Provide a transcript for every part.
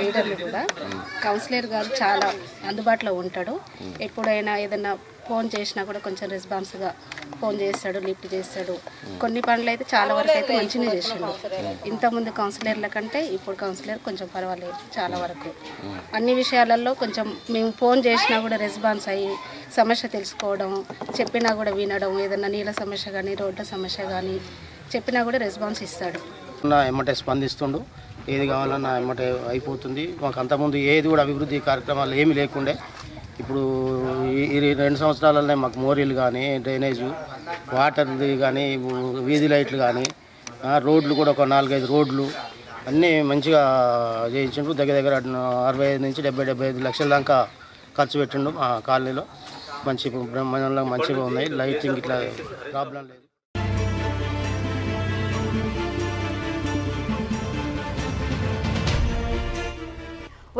లీడర్లు కూడా. కౌన్సిలర్ గారు చాలా అందుబాటులో ఉంటాడు. ఎప్పుడైనా ఏదైనా ఫోన్ చేసినా కూడా కొంచెం రెస్పాన్స్గా ఫోన్ చేస్తాడు లిఫ్ట్ చేస్తాడు. కొన్ని పనులు అయితే చాలా వరకు అయితే మంచిగా చేసాడు. ఇంతకుముందు కౌన్సిలర్ల కంటే ఇప్పుడు కౌన్సిలర్ కొంచెం పర్వాలేదు చాలా వరకు. అన్ని విషయాలలో కొంచెం మేము ఫోన్ చేసినా కూడా రెస్పాన్స్ అయ్యి సమస్య తెలుసుకోవడం చెప్పినా కూడా వినడం ఏదైనా నీళ్ళ సమస్య కానీ రోడ్ల సమస్య కానీ చెప్పినా కూడా రెస్పాన్స్ ఇస్తాడు. నా ఎమ్మటే స్పందిస్తుండు. ఏది కావాలన్నా ఎమ్మటే అయిపోతుంది. మాకు అంతకుముందు ఏది కూడా అభివృద్ధి కార్యక్రమాలు ఏమీ లేకుండే. ఇప్పుడు ఈ రెండు సంవత్సరాలనే మాకు మోరీలు కానీ డ్రైనేజు వాటర్ది కానీ వీధి లైట్లు కానీ రోడ్లు కూడా ఒక నాలుగైదు రోడ్లు అన్నీ మంచిగా చేయించిండు దగ్గర దగ్గర అరవై ఐదు నుంచి డెబ్బై డెబ్బై ఐదు లక్షల దాకా ఖర్చు పెట్టిండు మా కాలనీలో. మంచి బ్రహ్మాండంలో మంచిగా ఉన్నాయి. లైటింగ్ ఇట్లా ప్రాబ్లం లేదు.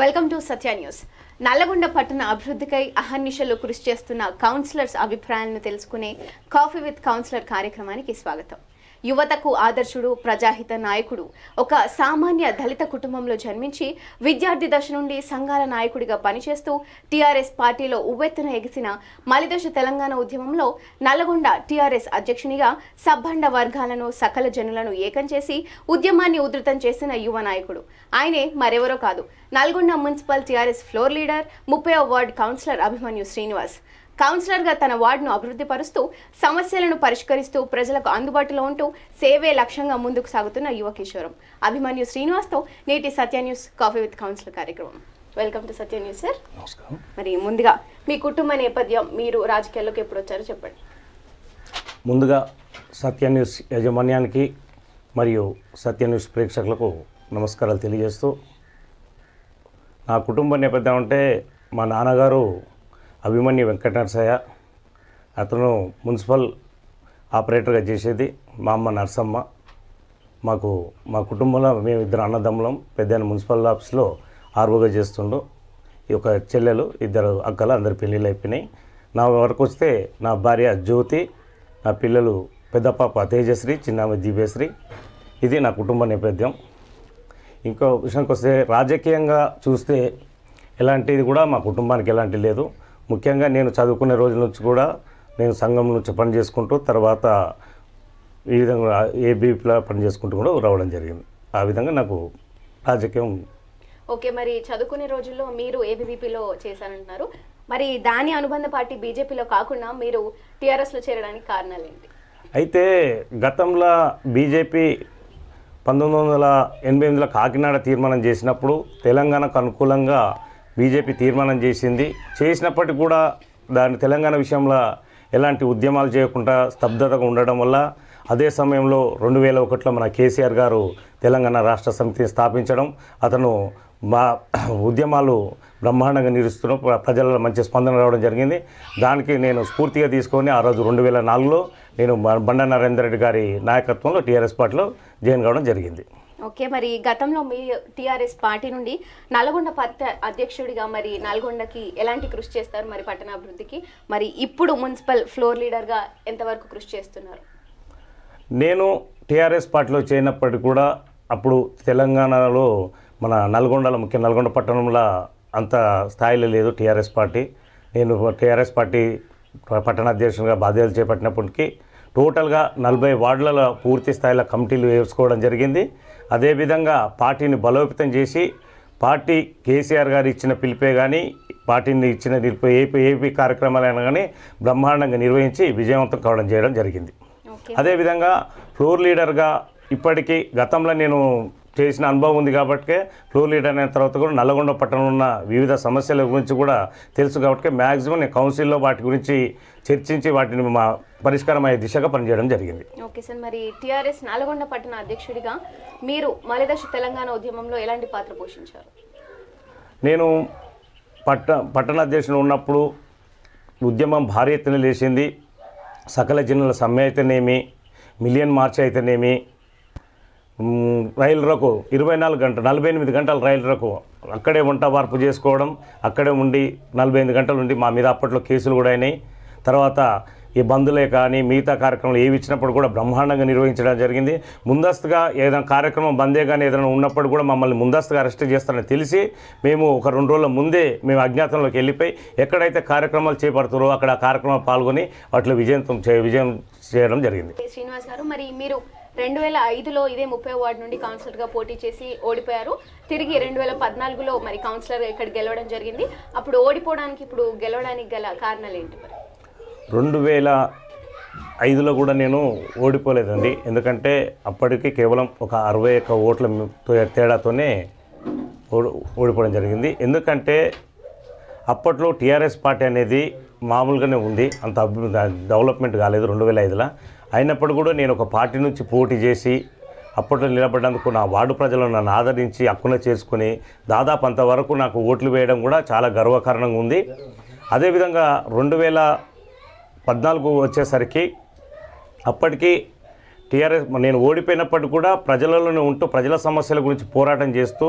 Welcome to Satya news. Nalgonda పట్టణ అభివృద్ధికై అహర్నిశలు కృషి చేస్తున్న కౌన్సిలర్స్ అభిప్రాయాలను తెలుసుకునే కాఫీ విత్ కౌన్సిలర్ కార్యక్రమానికి స్వాగతం. యువతకు ఆదర్శుడు ప్రజాహిత నాయకుడు. ఒక సామాన్య దళిత కుటుంబంలో జన్మించి విద్యార్థి దశ నుండి సంఘాల నాయకుడిగా పనిచేస్తూ టీఆర్ఎస్ పార్టీలో ఉవ్వెత్తున ఎగిసిన మలిదశ తెలంగాణ ఉద్యమంలో నల్లగొండ టీఆర్ఎస్ అధ్యక్షునిగా సబ్బండ వర్గాలను సకల జనులను ఏకం చేసి ఉద్యమాన్ని ఉధృతం చేసిన యువ నాయకుడు. ఆయనే మరెవరో కాదు. Nalgonda municipal TRS floor leader ముప్పై వార్డ్ కౌన్సిలర్ అభిమన్యు శ్రీనివాస్. కౌన్సిలర్గా తన వార్డును అభివృద్ధి పరుస్తూ సమస్యలను పరిష్కరిస్తూ ప్రజలకు అందుబాటులో ఉంటూ సేవే లక్ష్యంగా ముందుకు సాగుతున్న యువ కిషోరం. అభిమన్యు శ్రీనివాస్తో నేటి Satya news coffee with councillor కార్యక్రమం. Welcome to Satya news sir నమస్కారం. మరి ముందుగా మీ కుటుంబ నేపథ్యం మీరు రాజకీయాల్లోకి ఎప్పుడు వచ్చారో చెప్పండి. ముందుగా సత్య న్యూస్ యాజమాన్యానికి మరియు సత్య న్యూస్ ప్రేక్షకులకు నమస్కారాలు తెలియజేస్తూ నా కుటుంబ నేపథ్యం అంటే మా నాన్నగారు అభిమన్యు వెంకటనరసయ్య. అతను మున్సిపల్ ఆపరేటర్గా చేసేది మా అమ్మ నర్సమ్మ. మాకు మా కుటుంబంలో మేము ఇద్దరు అన్నదమ్ములం పెద్ద మున్సిపల్ ఆఫీస్లో ఆర్వోగా చేస్తుండు. ఈ యొక్క చెల్లెలు ఇద్దరు అక్కలు అందరి పెళ్ళిళ్ళు అయిపోయినాయి. నా వరకు వస్తే నా భార్య జ్యోతి నా పిల్లలు పెద్ద పాప తేజశ్రీ చిన్నామ దీపేశ్రీ ఇది నా కుటుంబ నేపథ్యం. ఇంకో విషయానికి వస్తే రాజకీయంగా చూస్తే ఎలాంటిది కూడా మా కుటుంబానికి ఎలాంటి లేదు. ముఖ్యంగా నేను చదువుకునే రోజుల నుంచి కూడా నేను సంఘం నుంచి పని చేసుకుంటూ తర్వాత ఈ విధంగా ఏబీపీలో పని చేసుకుంటూ కూడా రావడం జరిగింది. ఆ విధంగా నాకు రాజకీయం ఓకే మరి చదువుకునే రోజుల్లో మీరు ఏబీవీపీలో చేశారంటున్నారు. మరి దాని అనుబంధ పార్టీ బీజేపీలో కాకుండా మీరు టీఆర్ఎస్లో చేరడానికి కారణాలు ఏంటి? అయితే గతంలో బీజేపీ పంతొమ్మిది వందల ఎనభై ఎనిమిదిలో కాకినాడ తీర్మానం చేసినప్పుడు తెలంగాణకు అనుకూలంగా బీజేపీ తీర్మానం చేసింది. చేసినప్పటికీ కూడా దాని తెలంగాణ విషయంలో ఎలాంటి ఉద్యమాలు చేయకుండా స్తబ్దతగా ఉండడం వల్ల అదే సమయంలో రెండు వేల ఒకటిలో మన కేసీఆర్ గారు తెలంగాణ రాష్ట్ర సమితిని స్థాపించడం అతను మా ఉద్యమాలు బ్రహ్మాండంగా నిలుస్తున్నాం ప్ర- ప్రజలలో మంచి స్పందన రావడం జరిగింది. దానికి నేను స్ఫూర్తిగా తీసుకొని ఆ రోజు రెండు వేల నాలుగులో నేను బండ నరేందర్ రెడ్డి గారి నాయకత్వంలో టీఆర్ఎస్ పార్టీలో జాయిన్ కావడం జరిగింది. ఓకే మరి గతంలో మీ టీఆర్ఎస్ పార్టీ నుండి నల్గొండ పట్ట అధ్యక్షుడిగా మరి నల్గొండకి ఎలాంటి కృషి చేస్తారు మరి పట్టణాభివృద్ధికి? మరి ఇప్పుడు మున్సిపల్ ఫ్లోర్ లీడర్గా ఎంతవరకు కృషి చేస్తున్నారు? నేను టీఆర్ఎస్ పార్టీలో చేరినప్పటికీ కూడా అప్పుడు తెలంగాణలో మన నల్గొండలో ముఖ్య నల్గొండ పట్టణంలో అంత స్థాయిలో లేదు టీఆర్ఎస్ పార్టీ. నేను టీఆర్ఎస్ పార్టీ పట్టణాధ్యక్షునిగా బాధ్యతలు చేపట్టినప్పటికీ టోటల్గా నలభై వార్డులలో పూర్తి స్థాయిలో కమిటీలు వేసుకోవడం జరిగింది. అదేవిధంగా పార్టీని బలోపేతం చేసి పార్టీ కేసీఆర్ గారు ఇచ్చిన పిలిపే కానీ పార్టీని ఇచ్చిన నిలిపే ఏపీ ఏపీ కార్యక్రమాలైనా కానీ బ్రహ్మాండంగా నిర్వహించి విజయవంతం కావడం చేయడం జరిగింది. అదేవిధంగా ఫ్లోర్ లీడర్గా ఇప్పటికీ గతంలో నేను చేసిన అనుభవం ఉంది కాబట్టి ఫ్లోర్ లీడర్ అయిన తర్వాత కూడా నల్లగొండ పట్టణంలో ఉన్న వివిధ సమస్యల గురించి కూడా తెలుసు కాబట్టి మ్యాక్సిమం నేను కౌన్సిల్లో వాటి గురించి చర్చించి వాటిని మా పరిష్కారం అయ్యే దిశగా పనిచేయడం జరిగింది. ఓకే సార్ మరి టీఆర్ఎస్ నల్గొండ పట్టణ అధ్యక్షుడిగా మీరు మలిదశ తెలంగాణ ఉద్యమంలో ఎలాంటి పాత్ర పోషించారు? నేను పట్ట పట్టణ అధ్యక్షుడు ఉన్నప్పుడు ఉద్యమం భారీ ఎత్తున లేచింది. సకల జిల్లాల సమ్మె అయితేనేమి మిలియన్ మార్చ్ అయితేనేమి రైలు రకు ఇరవై నాలుగు గంటలు నలభై ఎనిమిది గంటలు రైలు రకు. అక్కడే వంట వార్పు చేసుకోవడం అక్కడే ఉండి నలభై ఎనిమిది గంటలు ఉండి మా మీద అప్పట్లో కేసులు కూడా అయినాయి. తర్వాత ఈ బంధులే కానీ మిగతా కార్యక్రమాలు ఏవి ఇచ్చినప్పుడు కూడా బ్రహ్మాండంగా నిర్వహించడం జరిగింది. ముందస్తుగా ఏదైనా కార్యక్రమం బందే కానీ ఏదైనా ఉన్నప్పుడు కూడా మమ్మల్ని ముందస్తుగా అరెస్ట్ చేస్తారని తెలిసి మేము ఒక రెండు రోజుల ముందే మేము అజ్ఞాతంలోకి వెళ్ళిపోయి ఎక్కడైతే కార్యక్రమాలు చేపడుతారో అక్కడ ఆ కార్యక్రమాలు పాల్గొని వాటిలో విజయంతం చే విజయం చేయడం జరిగింది. శ్రీనివాస్ గారు మరి మీరు రెండు వేల ఐదులో ఇదే ముప్పై వార్డు నుండి కౌన్సిలర్గా పోటీ చేసి ఓడిపోయారు. తిరిగి రెండు వేల పద్నాలుగులో మరి కౌన్సిలర్ ఇక్కడ గెలవడం జరిగింది. అప్పుడు ఓడిపోవడానికి ఇప్పుడు గెలవడానికి గల కారణాలు ఏంటి మరి? రెండు వేల ఐదులో కూడా నేను ఓడిపోలేదండి. ఎందుకంటే అప్పటికి కేవలం ఒక అరవై ఒక్క ఓట్ల తేడాతోనే ఓడిపోవడం జరిగింది. ఎందుకంటే అప్పట్లో టీఆర్ఎస్ పార్టీ అనేది మామూలుగానే ఉంది. అంత అభివృద్ధి డెవలప్మెంట్ కాలేదు రెండు వేల ఐదులో. అయినప్పుడు కూడా నేను ఒక పార్టీ నుంచి పోటీ చేసి అప్పట్లో నిలబడ్డందుకు నా వార్డు ప్రజలు నన్ను ఆదరించి హక్కున చేసుకుని దాదాపు అంతవరకు నాకు ఓట్లు వేయడం కూడా చాలా గర్వకారణంగా ఉంది. అదేవిధంగా రెండు వేల పద్నాలుగు వచ్చేసరికి అప్పటికీ టీఆర్ఎస్ నేను ఓడిపోయినప్పటికీ కూడా ప్రజలలోనే ఉంటూ ప్రజల సమస్యల గురించి పోరాటం చేస్తూ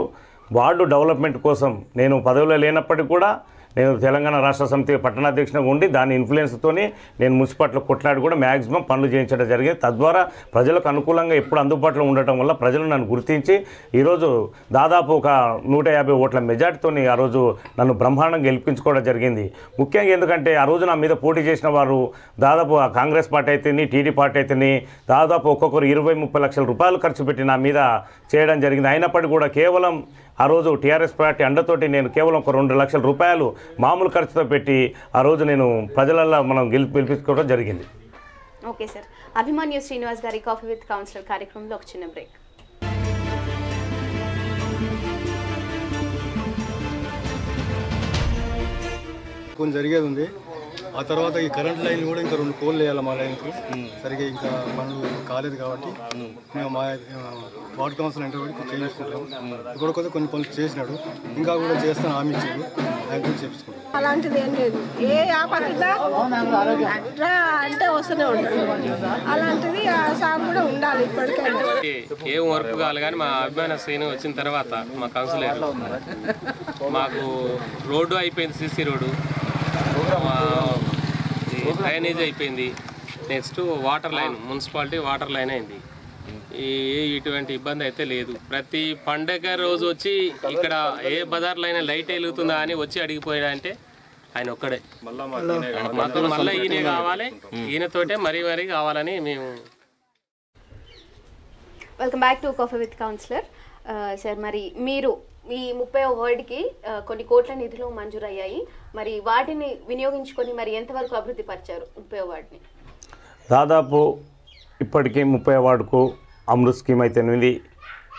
వార్డు డెవలప్మెంట్ కోసం నేను పదవిలో లేనప్పటికీ కూడా నేను తెలంగాణ రాష్ట్ర సమితి పట్టణాధ్యక్షునిగా ఉండి దాని ఇన్ఫ్లుయెన్స్తోనే నేను మున్సిపాలిటీలో కొట్లాడి కూడా మ్యాక్సిమం పనులు చేయించడం జరిగింది. తద్వారా ప్రజలకు అనుకూలంగా ఎప్పుడు అందుబాటులో ఉండటం వల్ల ప్రజలు నన్ను గుర్తించి ఈరోజు దాదాపు ఒక నూట యాభై ఓట్ల మెజార్టీతోని ఆ రోజు నన్ను బ్రహ్మాండంగా గెలిపించుకోవడం జరిగింది. ముఖ్యంగా ఎందుకంటే ఆ రోజు నా మీద పోటీ చేసిన వారు దాదాపు ఆ కాంగ్రెస్ పార్టీ అయితేని టీడీ పార్టీ అయితేని దాదాపు ఒక్కొక్కరు ఇరవై ముప్పై లక్షల రూపాయలు ఖర్చు పెట్టి నా మీద చేయడం జరిగింది. అయినప్పటికీ కూడా కేవలం ఆ రోజు టీఆర్ఎస్ పార్టీ అండతోటి నేను కేవలం ఒక రెండు లక్షల రూపాయలు మామూలు ఖర్చుతో పెట్టి ఆ రోజు నేను ప్రజలల్లో మనం గెలి గెలిపించుకోవడం జరిగింది. Okay sir. అభిమన్యు శ్రీనివాస్ గారి కాఫీ విత్ కౌన్సిలర్ కార్యక్రమంలో ఒక చిన్న బ్రేక్. కొన్ని జరిగేది ఉంది. ఆ తర్వాత ఈ కరెంట్ లైన్ కూడా ఇంకా రెండు కోళ్ళు వేయాలి మా లైన్కి సరిగా ఇంకా పనులు కాలేదు కాబట్టి మేము మా వార్డ్ కౌన్సిల్ ఇంటర్ కొంచెం చేయించుకుంటాం ఇప్పుడు కొద్దిగా కొన్ని పనులు చేసినాడు. ఇంకా కూడా చేస్తాను హామీ ఇచ్చాడు. ఆయన గురించి చెప్పుకుంటాం అలాంటిది ఏం లేదు. ఏ ఆపత్తిగా రా అంటే వస్తూనే ఉంటాడు అలాంటిది ఆ సాగు కూడా ఉండాలి ఇప్పటికైనా. ఏం వర్క్ కావాలి కానీ మా అభిమాన శ్రేణి వచ్చిన తర్వాత మా కౌన్సిలర్ మాకు రోడ్డు అయిపోయింది సీసీ రోడ్డు. డ్రైనేజ్ అయిపోయింది. Next water line municipality water line అయింది. ఈ ఇటువంటి ఇబ్బంది అయితే లేదు. ప్రతి పండగ రోజు వచ్చి ఇక్కడ ఏ బజార్లో అయినా లైట్ వెలుగుతుందా అని వచ్చి అడిగిపోయాడంటే ఆయన ఒక్కడే. మాకు మళ్ళీ ఈయనే కావాలి. ఈయనతోటే మరీ మరీ కావాలని మేము welcome back to coffee with councillor sir మరి మీరు ఈ ముప్పై వార్డుకి కొన్ని కోట్ల నిధులు మంజూరయ్యాయి. మరి వాటిని వినియోగించుకొని మరి ఎంతవరకు అభివృద్ధి పరిచారు ముప్పై వార్డుని? దాదాపు ఇప్పటికీ ముప్పై వార్డుకు అమృత్ స్కీమ్ అయితేనేమి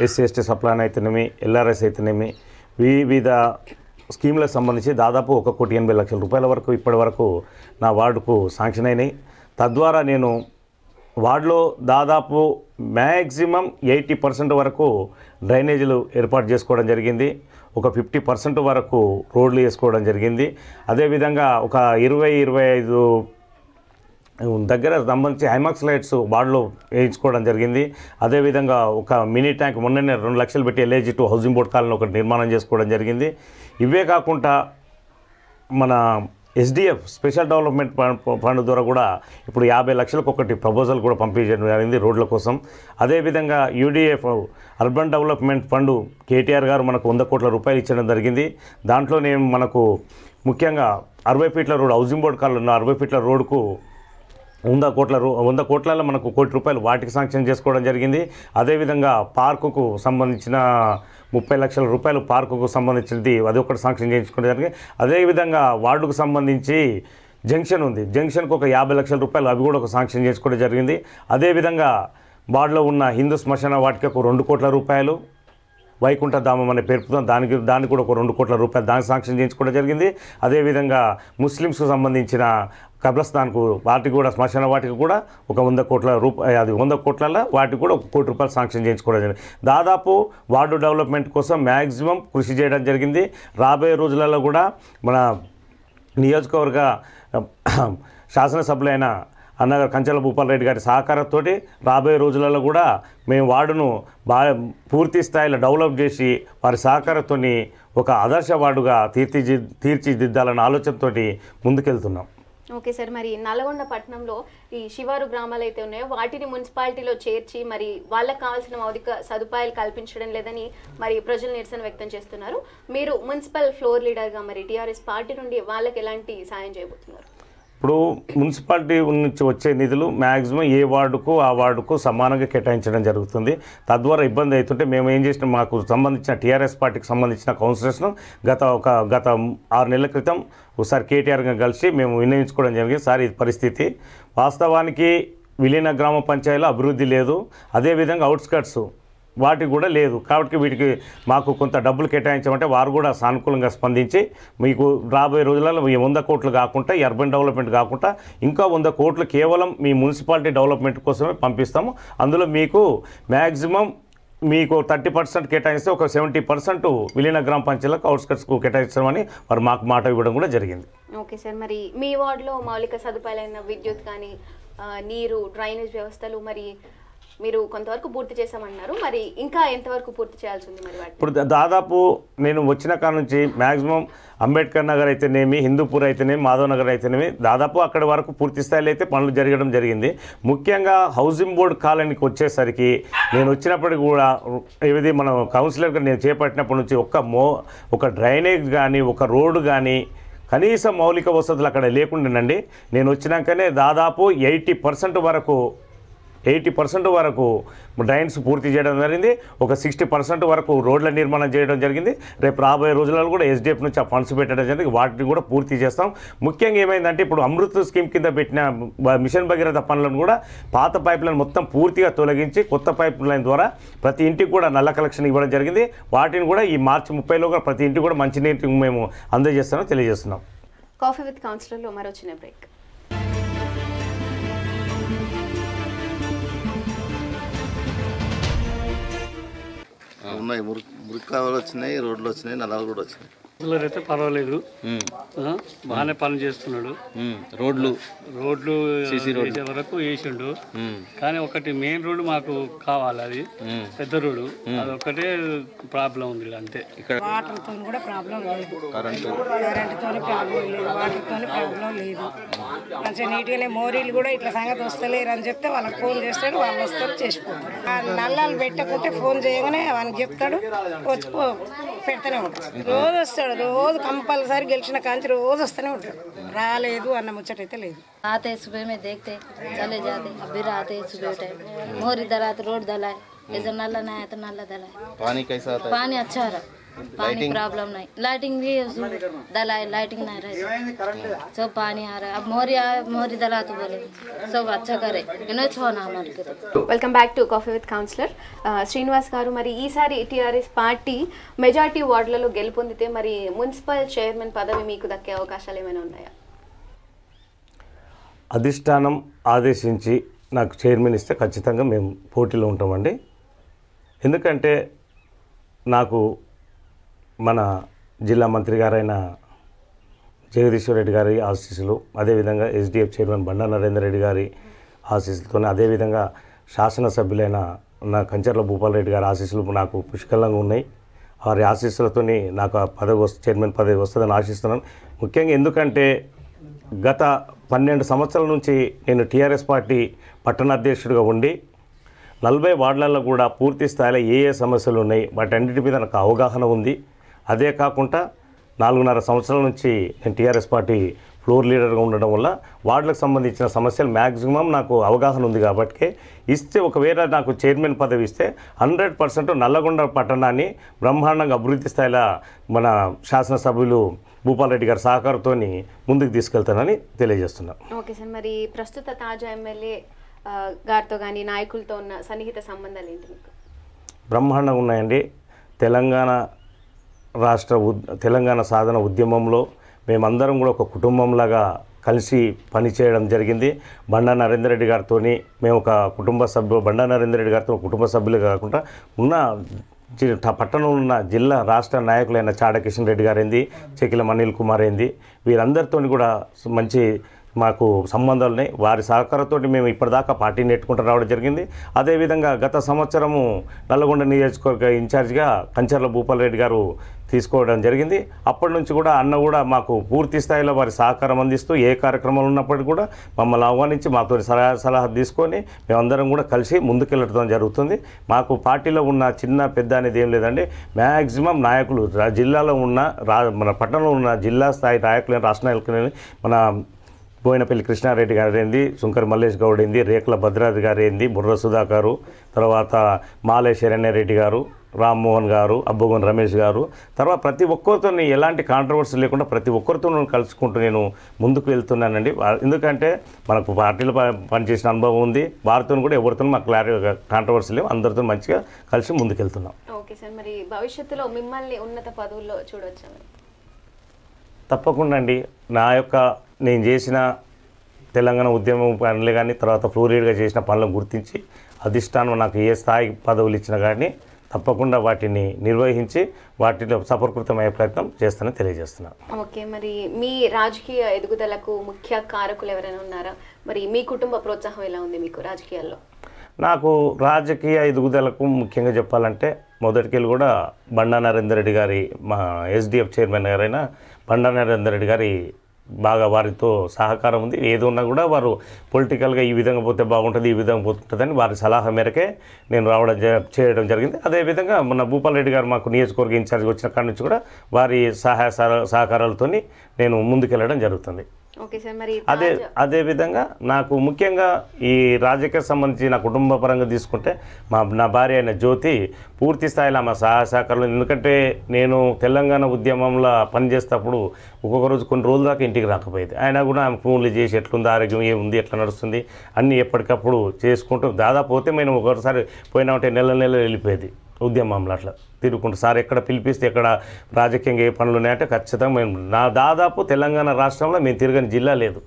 ఎస్సీ ఎస్టీ సప్లాన్ అయితేనేమి ఎల్ఆర్ఎస్ అయితేనేమి వివిధ స్కీమ్లకు సంబంధించి దాదాపు ఒక కోటి ఎనభై లక్షల రూపాయల వరకు ఇప్పటి వరకు నా వార్డుకు శాంక్షన్ అయినాయి. తద్వారా నేను వార్డులో దాదాపు మ్యాక్సిమం ఎయిటీ పర్సెంట్ వరకు డ్రైనేజీలు ఏర్పాటు చేసుకోవడం జరిగింది. ఒక ఫిఫ్టీ పర్సెంట్ వరకు రోడ్లు వేసుకోవడం జరిగింది. అదేవిధంగా ఒక ఇరవై ఇరవై ఐదు దగ్గర సంబంధించి హైమాక్స్ లైట్స్ వార్డులో వేయించుకోవడం జరిగింది. అదేవిధంగా ఒక మినీ ట్యాంక్ మొన్ననే రెండు లక్షలు పెట్టి LIG two housing board colony ఒకటి నిర్మాణం చేసుకోవడం జరిగింది. ఇవే కాకుండా మన ఎస్డిఎఫ్ స్పెషల్ డెవలప్మెంట్ ఫండ్ ద్వారా కూడా ఇప్పుడు యాభై లక్షలకు ఒకటి ప్రపోజల్ కూడా పంపించడం జరిగింది రోడ్ల కోసం. అదేవిధంగా UDF urban development fund KTR గారు మనకు వంద కోట్ల రూపాయలు ఇచ్చడం జరిగింది. దాంట్లోనే మనకు ముఖ్యంగా అరవై ఫీట్ల రోడ్ హౌసింగ్ బోర్డ్ కాలంలో ఉన్న అరవై ఫీట్ల రోడ్కు వంద కోట్ల రూ వంద కోట్లలో మనకు కోటి రూపాయలు వాటికి శాంక్షన్ చేసుకోవడం జరిగింది. అదేవిధంగా పార్కుకు సంబంధించిన ముప్పై లక్షల రూపాయలు పార్కుకు సంబంధించినది అది ఒకటి శాంక్షన్ చేయించుకోవడం జరిగింది. అదేవిధంగా వార్డుకు సంబంధించి జంక్షన్ ఉంది. జంక్షన్కు ఒక యాభై లక్షల రూపాయలు అవి కూడా ఒక శాంక్షన్ చేసుకోవడం జరిగింది. అదేవిధంగా వార్డులో ఉన్న హిందూ శ్మశాన వాటికి ఒక రెండు కోట్ల రూపాయలు వైకుంఠధామం అనే పేరుతో దానికి దానికి కూడా ఒక రెండు కోట్ల రూపాయలు దానికి సాంక్షన్ చేయించుకోవడం జరిగింది. అదేవిధంగా ముస్లిమ్స్కు సంబంధించిన కబ్రస్థాన్కు వాటికి కూడా శ్మశాన వాటికి కూడా ఒక వంద కోట్ల రూపాయ అది వంద కోట్లలో వాటికి కూడా ఒక కోటి రూపాయలు శాంక్షన్ చేయించుకోవడం జరిగింది. దాదాపు వార్డు డెవలప్మెంట్ కోసం మ్యాక్సిమం కృషి చేయడం జరిగింది. రాబోయే రోజులలో కూడా మన నియోజకవర్గ శాసనసభ్యులైన అన్నగారు కంచెల భూపాలరెడ్డి గారి సహకారంతో రాబోయే రోజులలో కూడా మేము వార్డును బాగా పూర్తి స్థాయిలో డెవలప్ చేసి వారి సహకారంతో ఒక ఆదర్శ వార్డుగా తీర్చిది తీర్చిదిద్దాలన్న ఆలోచనతో ముందుకెళ్తున్నాం. ఓకే సార్ మరి నల్గొండ పట్టణంలో ఈ శివారు గ్రామాలు అయితే ఉన్నాయో వాటిని మున్సిపాలిటీలో చేర్చి మరి వాళ్ళకి కావాల్సిన మౌలిక సదుపాయాలు కల్పించడం లేదని మరి ప్రజలు నిరసన వ్యక్తం చేస్తున్నారు. మీరు మున్సిపల్ ఫ్లోర్ లీడర్గా మరి టీఆర్ఎస్ పార్టీ నుండి వాళ్ళకి ఎలాంటి సాయం చేయబోతున్నారు? ఇప్పుడు మున్సిపాలిటీ నుంచి వచ్చే నిధులు మ్యాక్సిమం ఏ వార్డుకు ఆ వార్డుకు సమానంగా కేటాయించడం జరుగుతుంది. తద్వారా ఇబ్బంది అవుతుంటే మేము ఏం చేసినాం? మాకు సంబంధించిన టీఆర్ఎస్ పార్టీకి సంబంధించిన కౌన్సిలర్స్ను గత ఒక గత ఆరు నెలల క్రితం ఒకసారి కేటీఆర్ కలిసి మేము వినియోగించుకోవడం జరిగింది. సార్ ఇది పరిస్థితి. వాస్తవానికి విలీన గ్రామ పంచాయతీలో అభివృద్ధి లేదు. అదేవిధంగా అవుట్స్కట్స్ వాటికి కూడా లేదు. కాబట్టి వీటికి మాకు కొంత డబ్బులు కేటాయించమంటే వారు కూడా సానుకూలంగా స్పందించి మీకు రాబోయే రోజులలో మీ వంద కోట్లు కాకుండా అర్బన్ డెవలప్మెంట్ కాకుండా ఇంకా వంద కోట్లు కేవలం మీ మున్సిపాలిటీ డెవలప్మెంట్ కోసమే పంపిస్తాము. అందులో మీకు మ్యాక్సిమం మీకు థర్టీ పర్సెంట్ కేటాయిస్తే ఒక సెవెంటీ పర్సెంట్ విలీన గ్రామ పంచాయతీలకు అవుట్స్కట్స్కు కేటాయిస్తామని వారు మాకు మాట ఇవ్వడం కూడా జరిగింది. ఓకే సార్ మరి మీ వార్డులో మౌలిక సదుపాయాలైన విద్యుత్ కానీ నీరు డ్రైనేజ్ వ్యవస్థలు మరి మీరు కొంతవరకు పూర్తి చేశామన్నారు. మరి ఇంకా ఎంతవరకు పూర్తి చేయాల్సి ఉంది మరి ఇప్పుడు దాదాపు నేను వచ్చిన కాడ నుంచి మ్యాక్సిమం అంబేద్కర్ నగర్ అయితేనేమి హిందూపూర్ అయితేనేమి మాధవ్ నగర్ అయితేనేమి దాదాపు అక్కడి వరకు పూర్తి స్థాయిలో అయితే పనులు జరగడం జరిగింది. ముఖ్యంగా హౌసింగ్ బోర్డు కాలనీకి వచ్చేసరికి నేను వచ్చినప్పటికి కూడా ఇది మనం కౌన్సిలర్గా నేను చేపట్టినప్పటి నుంచి ఒక మో ఒక డ్రైనేజ్ కానీ ఒక రోడ్డు కానీ కనీస మౌలిక వసతులు అక్కడ లేకుండానండి. నేను వచ్చినాకనే దాదాపు ఎయిటీ పర్సెంట్ వరకు ఎయిటీ పర్సెంట్ వరకు డ్రైన్స్ పూర్తి చేయడం జరిగింది. ఒక సిక్స్టీ పర్సెంట్ వరకు రోడ్ల నిర్మాణం చేయడం జరిగింది. రేపు రాబోయే రోజులలో కూడా ఎస్డిఎఫ్ నుంచి ఆ ఫండ్స్ పెట్టడం జరిగింది. వాటిని కూడా పూర్తి చేస్తాం. ముఖ్యంగా ఏమైందంటే ఇప్పుడు అమృత్ స్కీమ్ కింద పెట్టిన మిషన్ భగీరథ పనులను కూడా పాత పైప్లను మొత్తం పూర్తిగా తొలగించి కొత్త పైప్ లైన్ ద్వారా ప్రతి ఇంటికి కూడా నల్ల కలెక్షన్ ఇవ్వడం జరిగింది. వాటిని కూడా ఈ మార్చి ముప్పైలో కూడా ప్రతి ఇంటికి కూడా మంచినీటి మేము అందజేస్తామని తెలియజేస్తున్నాం. కాఫీ విత్ కౌన్సిలర్లో మరో చిన్న బ్రేక్. ఉన్నాయి. మురికి మురికి కాలువలు వచ్చినాయి రోడ్లు వచ్చినాయి నల్లాలు కూడా వచ్చినాయి. అయితే పర్వాలేదు. ఆ, బాగానే పని చేస్తున్నాడు. రోడ్లు. రోడ్లు వేసే వరకు వేసిండు. కానీ ఒకటి మెయిన్ రోడ్డు మాకు కావాలి అది. పెద్ద రోడ్డు. అది ఒకటే ప్రాబ్లం ఉంది అంతే. వాటర్తో కూడా ప్రాబ్లం లేదు. కరెంటుతో ప్రాబ్లం లేదు. వాటర్తో ప్రాబ్లం లేదు. మంచిగా నీట్గానే మోరీలు కూడా ఇట్లా సంగతి వస్తలేరు అని చెప్తే వాళ్ళకి ఫోన్ చేస్తాడు వాళ్ళు వస్తారు చేసిపోతారు. ఆ నల్లాలు పెట్టకుంటే ఫోన్ చేయగానే వానికి చెప్తాడు వచ్చి పో- పెడతానే ఉంటాడు రోజు వస్తాడు రోజు కంపల్సరీ గెలిచిన కాంచి రోజు వస్తూనే ఉంటాడు రాలేదు అన్న ముచ్చటైతే లేదు आते हैं सुबह में देखते चले जाते अभी आते हैं सुबह टाइम मोरी दलाते रोड दलाए ऐसा नाला नहीं आया तो नाला दलाए पानी कैसा आता है पानी अच्छा रहा पानी प्रॉब्लम नहीं लाइटिंग भी उसमें दलाए लाइटिंग नहीं रही सब पानी आ रहा है अब मोरी आए मोरी दला तो बोले सब अच्छा करे इन्हें छोना हमारे के तो welcome back to coffee with councillor Srinivas garu మరి ఈసారి టీఆర్ఎస్ పార్టీ మెజార్టీ వార్డులలో గెలుపొందితే మరి మున్సిపల్ చైర్మన్ పదవి మీకు దక్కే అవకాశాలు ఏమైనా ఉన్నాయా అధిష్టానం ఆదేశించి నాకు చైర్మన్ ఇస్తే ఖచ్చితంగా మేము పోటీలో ఉంటామండి ఎందుకంటే నాకు మన జిల్లా మంత్రి గారైన జగదీశ్వర్ రెడ్డి గారి ఆశీస్సులు అదేవిధంగా ఎస్డిఎఫ్ చైర్మన్ బండా నరేందర్ రెడ్డి గారి ఆశీస్సులతో అదేవిధంగా శాసనసభ్యులైన నా కంచర్ల భూపాల్ రెడ్డి గారి ఆశీస్సులు నాకు పుష్కలంగా ఉన్నాయి. వారి ఆశీస్సులతో నాకు ఆ పదవి వస్తు చైర్మన్ పదవి వస్తుందని ఆశిస్తున్నాను. ముఖ్యంగా ఎందుకంటే గత పన్నెండు సంవత్సరాల నుంచి నేను టీఆర్ఎస్ పార్టీ పట్టణాధ్యక్షుడిగా ఉండి నలభై వార్డులలో కూడా పూర్తి స్థాయిలో ఏ ఏ సమస్యలు ఉన్నాయి వాటన్నిటి మీద నాకు అవగాహన ఉంది. అదే కాకుండా నాలుగున్నర సంవత్సరాల నుంచి నేను టీఆర్ఎస్ పార్టీ ఫ్లోర్ లీడర్గా ఉండడం వల్ల వార్డులకు సంబంధించిన సమస్యలు మ్యాక్సిమం నాకు అవగాహన ఉంది కాబట్టి ఇస్తే ఒకవేళ నాకు చైర్మన్ పదవి ఇస్తే హండ్రెడ్ పర్సెంట్ నల్లగొండ పట్టణాన్ని బ్రహ్మాండంగా అభివృద్ధి స్థాయిలో మన శాసనసభ్యులు భూపాల్ రెడ్డి గారి సహకారంతో ముందుకు తీసుకెళ్తానని తెలియజేస్తున్నాను ఓకే సార్ మరి ప్రస్తుత తాజా ఎమ్మెల్యే గారితో కానీ నాయకులతో ఉన్న సన్నిహిత సంబంధాలు ఏంటి మీకు? బ్రహ్మాండంగా ఉన్నాయండి. తెలంగాణ రాష్ట్ర ఉద్ తెలంగాణ సాధన ఉద్యమంలో మేమందరం కూడా ఒక కుటుంబంలాగా కలిసి పనిచేయడం జరిగింది. బండా నరేందర్ రెడ్డి గారితో మేము ఒక కుటుంబ సభ్యు బండా నరేందర్ రెడ్డి గారితో కుటుంబ సభ్యులు కాకుండా ఉన్న పట్టణంలో ఉన్న జిల్లా రాష్ట్ర నాయకులైన చాడ కిషన్ రెడ్డి గారైంది ఏంది చెకిలం అనిల్ కుమార్ ఏంది వీరందరితో కూడా మంచి మాకు సంబంధాలు ఉన్నాయి వారి సహకారంతో మేము ఇప్పటిదాకా పార్టీని నెట్టుకుంటూ రావడం జరిగింది. అదేవిధంగా గత సంవత్సరము నల్లగొండ నియోజకవర్గ ఇన్ఛార్జిగా కంచర్ల భూపాల్ రెడ్డి గారు తీసుకోవడం జరిగింది. అప్పటి నుంచి కూడా అన్న కూడా మాకు పూర్తి స్థాయిలో వారి సహకారం అందిస్తూ ఏ కార్యక్రమాలు ఉన్నప్పటికీ కూడా మమ్మల్ని ఆహ్వానించి మాతో సలహా సలహా తీసుకొని మేమందరం కూడా కలిసి ముందుకెళ్ళడం జరుగుతుంది. మాకు పార్టీలో ఉన్న చిన్న పెద్ద అనేది ఏం లేదండి. మ్యాక్సిమం నాయకులు జిల్లాలో ఉన్న రా మన పట్టణంలో ఉన్న జిల్లా స్థాయి నాయకులు రాష్ట్ర నాయకులు మన బోయినపల్లి కృష్ణారెడ్డి గారు ఏంది శంకర్ మల్లేష్ గౌడ్ ఏంది రేకుల భద్రాద్రి గారు ఏంది బుర్ర సుధాకరు తర్వాత మాలే శరణ్యారెడ్డి గారు రామ్మోహన్ గారు అబ్బోగన్ రమేష్ గారు. తర్వాత ప్రతి ఒక్కరితో ఎలాంటి కాంట్రవర్సీ లేకుండా ప్రతి ఒక్కరితో నేను కలుసుకుంటూ నేను ముందుకు వెళ్తున్నానండి. ఎందుకంటే మనకు పార్టీలో పనిచేసిన అనుభవం ఉంది. వారితో కూడా ఎవరితో మాకు క్లారి కాంట్రవర్సీ లేవు. అందరితో మంచిగా కలిసి ముందుకు వెళ్తున్నాం ఓకే సార్ మరి భవిష్యత్తులో మిమ్మల్ని ఉన్నత పదవుల్లో చూడొచ్చా? మరి తప్పకుండా అండి. నా యొక్క నేను చేసిన తెలంగాణ ఉద్యమం పనులు కానీ తర్వాత ఫ్లోరీడ్గా చేసిన పనులను గుర్తించి అధిష్టానం నాకు ఏ స్థాయి పదవులు ఇచ్చినా కానీ తప్పకుండా వాటిని నిర్వహించి వాటిలో సఫలీకృతమయ్యే ప్రయత్నం చేస్తానని తెలియజేస్తున్నాను ఓకే మరి మీ రాజకీయ ఎదుగుదలకు ముఖ్య కారకులు ఎవరైనా ఉన్నారా? మరి మీ కుటుంబ ప్రోత్సాహం ఎలా ఉంది మీకు రాజకీయాల్లో? నాకు రాజకీయ ఎదుగుదలకు ముఖ్యంగా చెప్పాలంటే మొదటికెళ్ళి కూడా బండా నరేందర్ రెడ్డి గారి మా ఎస్డిఎఫ్ చైర్మన్ గారైన బండా నరేందర్ రెడ్డి గారి బాగా వారితో సహకారం ఉంది. ఏది ఉన్నా కూడా వారు పొలిటికల్గా ఈ విధంగా పోతే బాగుంటుంది ఈ విధంగా పోతుంటుందని వారి సలహా మేరకే నేను రావడం జ- చేయడం జరిగింది. అదేవిధంగా మన భూపాల్ రెడ్డి గారు మాకు నియోజకవర్గ ఇన్ఛార్జ్ వచ్చిన కాడి నుంచి కూడా వారి సహాయ సహ- సహకారాలతోని నేను ముందుకెళ్ళడం జరుగుతుంది. అదే అదే విధంగా నాకు ముఖ్యంగా ఈ రాజకీయ సంబంధించి నా కుటుంబ పరంగా తీసుకుంటే మా నా భార్య అయిన జ్యోతి పూర్తి స్థాయిలో ఆమె సహాయ సహకారాలు ఎందుకంటే నేను తెలంగాణ ఉద్యమంలో పనిచేసేటప్పుడు ఒక్కొక్క రోజు కొన్ని రోజుల దాకా ఇంటికి రాకపోయేది. ఆయన కూడా ఆమె ఫోన్లు చేసి ఎట్లుంది ఆరోగ్యం ఏముంది ఎట్లా నడుస్తుంది అన్నీ ఎప్పటికప్పుడు చేసుకుంటూ దాదాపు పోతే మేము ఒకసారి పోయినామంటే నెల నెల వెళ్ళిపోయేది. ఉద్యమంలో అట్లా తిరుగుకుంటూ సార్ ఎక్కడ పిలిపిస్తే ఎక్కడ రాజకీయంగా ఏ పనులు ఉన్నాయంటే ఖచ్చితంగా మేము నా దాదాపు తెలంగాణ రాష్ట్రంలో మేము తిరగని జిల్లా లేదు.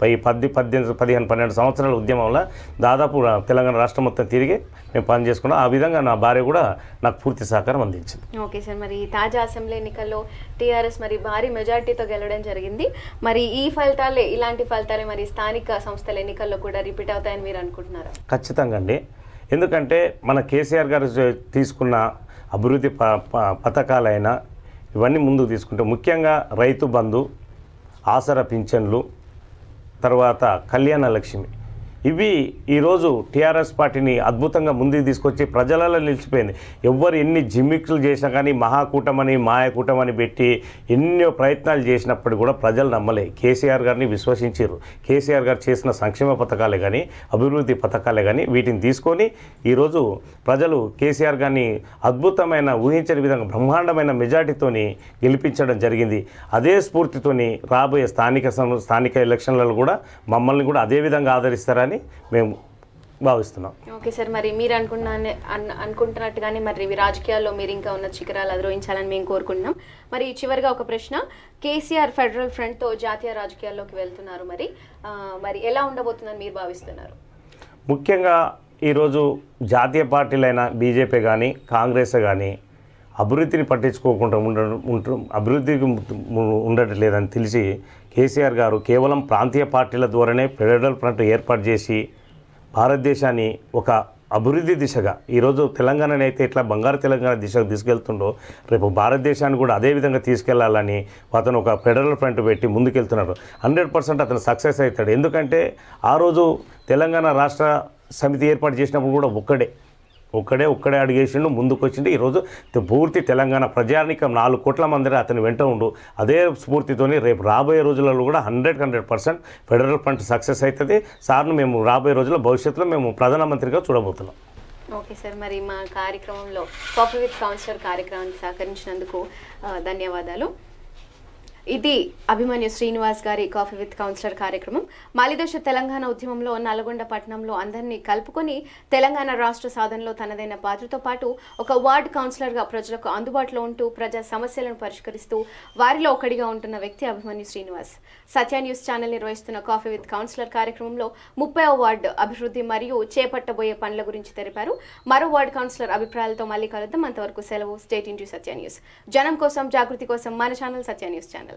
పై పది పద్దెనిమిది పదిహేను పన్నెండు సంవత్సరాల ఉద్యమంలో దాదాపు తెలంగాణ రాష్ట్రం మొత్తం తిరిగి మేము పని చేసుకున్నాం. ఆ విధంగా నా భార్య కూడా నాకు పూర్తి సహకారం అందించింది. ఓకే సార్ మరి తాజా అసెంబ్లీ ఎన్నికల్లో టీఆర్ఎస్ మరి భారీ మెజార్టీతో గెలవడం జరిగింది. మరి ఈ ఫలితాలే ఇలాంటి ఫలితాలే మరి స్థానిక సంస్థల ఎన్నికల్లో కూడా రిపీట్ అవుతాయని మీరు అనుకుంటున్నారా? ఖచ్చితంగా అండి. ఎందుకంటే మన కేసీఆర్ గారు తీసుకున్న అభివృద్ధి ప ప- పథకాలైనా ఇవన్నీ ముందుకు తీసుకుంటే ముఖ్యంగా రైతు బంధు ఆసర పింఛన్లు తర్వాత కళ్యాణ లక్ష్మి. ఇవి ఈరోజు టీఆర్ఎస్ పార్టీని అద్భుతంగా ముందుకు తీసుకొచ్చి ప్రజలలో నిలిచిపోయింది. ఎవ్వరు ఎన్ని జిమ్మిక్లు చేసినా కానీ మహాకూటమని మాయకూటమని పెట్టి ఎన్నో ప్రయత్నాలు చేసినప్పుడు కూడా ప్రజలు నమ్మలే. కేసీఆర్ గారిని విశ్వసించారు కేసీఆర్ గారు చేసిన సంక్షేమ పథకాలే కానీ అభివృద్ధి పథకాలే కానీ వీటిని తీసుకొని ఈరోజు ప్రజలు కేసీఆర్ గారిని అద్భుతమైన ఊహించని విధంగా బ్రహ్మాండమైన మెజార్టీతోని గెలిపించడం జరిగింది. అదే స్ఫూర్తితోని రాబోయే స్థానిక సం- స్థానిక ఎలక్షన్లలో కూడా మమ్మల్ని కూడా అదే విధంగా ఆదరిస్తారని మేము భావిస్తున్నాం. ఓకే సార్ మరి మీరు అనుకున్న అన్- అనుకుంటున్నట్టుగానే మరి రాజకీయాల్లో మీరు ఇంకా ఉన్న శిఖరాలు అధిరోహించాలని మేము కోరుకుంటున్నాం. మరి చివరిగా ఒక ప్రశ్న కేసీఆర్ ఫెడరల్ ఫ్రంట్తో జాతీయ రాజకీయాల్లోకి వెళ్తున్నారు మరి. మరి ఎలా ఉండబోతుందని మీరు భావిస్తున్నారు? ముఖ్యంగా ఈరోజు జాతీయ పార్టీలైన బీజేపీ కానీ కాంగ్రెస్ కానీ అభివృద్ధిని పట్టించుకోకుండా ఉంటు అభివృద్ధికి ఉండటం లేదని తెలిసి కేసీఆర్ గారు కేవలం ప్రాంతీయ పార్టీల ద్వారానే ఫెడరల్ ఫ్రంట్ ఏర్పాటు చేసి భారతదేశాన్ని ఒక అభివృద్ధి దిశగా ఈరోజు తెలంగాణని అయితే ఇట్లా బంగారు తెలంగాణ దిశకు తీసుకెళ్తుండో రేపు భారతదేశాన్ని కూడా అదే విధంగా తీసుకెళ్ళాలని అతను ఒక ఫెడరల్ ఫ్రంట్ పెట్టి ముందుకెళ్తున్నాడు హండ్రెడ్ పర్సెంట్ అతను సక్సెస్ అవుతాడు. ఎందుకంటే ఆ రోజు తెలంగాణ రాష్ట్ర సమితి ఏర్పాటు చేసినప్పుడు కూడా ఒక్కడే. ఒక్కడే ఒక్కడే అడిగేసిండు ముందుకొచ్చిండు. ఈరోజు పూర్తి తెలంగాణ ప్రజానికం నాలుగు కోట్ల మంది అతని వెంట ఉండు. అదే స్ఫూర్తితోని రేపు రాబోయే రోజులలో కూడా hundred hundred percent federal fund success అవుతుంది సార్ను మేము రాబోయే రోజుల్లో భవిష్యత్తులో మేము ప్రధానమంత్రిగా చూడబోతున్నాం. ఓకే సార్ మరి మా కార్యక్రమంలో కాఫీ విత్ కౌన్సిలర్ కార్యక్రమానికి సహకరించినందుకు ధన్యవాదాలు. ఇది అభిమన్యు శ్రీనివాస్ గారి కాఫీ విత్ కౌన్సిలర్ కార్యక్రమం. మాలిదోష తెలంగాణ ఉద్యమంలో నల్గొండ పట్టణంలో అందరినీ కలుపుకొని తెలంగాణ రాష్ట్ర సాధనలో తనదైన పాత్రతో పాటు ఒక వార్డ్ కౌన్సిలర్గా ప్రజలకు అందుబాటులో ఉంటూ ప్రజా సమస్యలను పరిష్కరిస్తూ వారిలో ఒకడిగా ఉంటున్న వ్యక్తి అభిమన్యు శ్రీనివాస్. సత్య న్యూస్ ఛానల్ నిర్వహిస్తున్న కాఫీ విత్ కౌన్సిలర్ కార్యక్రమంలో ముప్పై వార్డు అభివృద్ధి మరియు చేపట్టబోయే పనుల గురించి తెలిపారు. మరో వార్డు కౌన్సిలర్ అభిప్రాయాలతో మళ్ళీ కలుద్దాం. అంతవరకు సెలవు. Stay into Satya news. జనం కోసం జాగృతి కోసం మన ఛానల్ సత్య న్యూస్ ఛానల్.